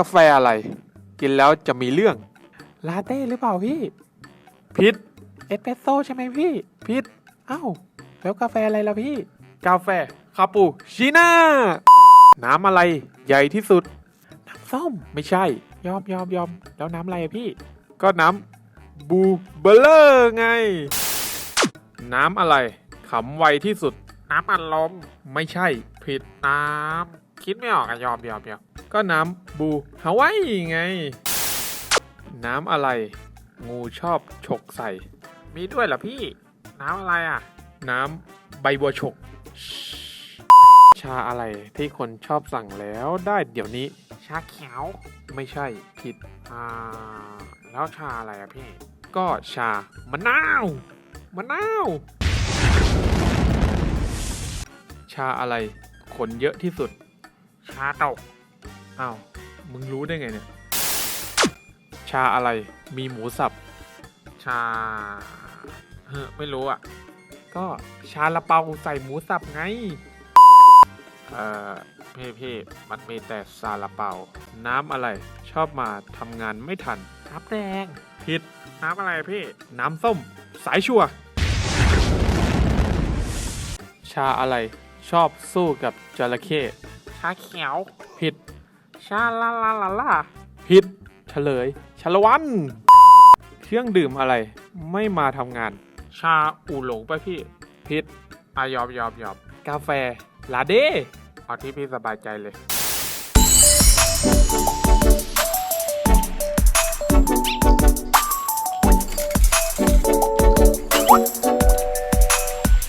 กาแฟอะไร กินแล้วจะมีเรื่อง ลาเต้หรือเปล่าพี่ พิษเอสเปรสโซ่ใช่ไหมพี่ พิษเอ้าแล้วกาแฟอะไรล่ะพี่ กาแฟคาปูชิน่า น้ำอะไรใหญ่ที่สุด น้ำส้มไม่ใช่ ยอมยอมยอมแล้วน้ำอะไรอะพี่ ก็น้ำบูเบลเลอร์ไง น้ำอะไรขำไวที่สุด น้ำอัดลมไม่ใช่ ผิดน้ำคิดไม่ออกอะยอมยอมยอม ก็น้ำบูฮาวายไง น้ำอะไร งูชอบฉกใส่ มีด้วยเหรอพี่ น้ำอะไรอะ น้ำใบบัวฉก ชาอะไรที่คนชอบสั่งแล้วได้เดี๋ยวนี้ ชาเขียว ไม่ใช่ผิด อ่า แล้วชาอะไรอะพี่ ก็ชามะนาวมะนาว ชาอะไรขนเยอะที่สุด ชาตก อ้าว มึงรู้ได้ไงเนี่ย ชาอะไร มีหมูสับ ชาเฮ้อไม่รู้อะ ก็ชาละเปาใส่หมูสับไง เอ่อเพ่เพ่มันมีแต่ซาลาเปา น้ำอะไร ชอบมาทำงานไม่ทัน น้ำแดง ผิด น้ำอะไรพี่ น้ำส้ม สายชัวร์ชาอะไร ชอบสู้กับจระเข้ ชาเขียว ผิด ชาลาลาลาลาผิดเฉลยชาละวัน เครื่องดื่มอะไรไม่มาทำงาน ชาอูหลงไปะพี่ผิดอายอมยอมยอบกาแฟลาเด้เอาที่พี่สบายใจเลย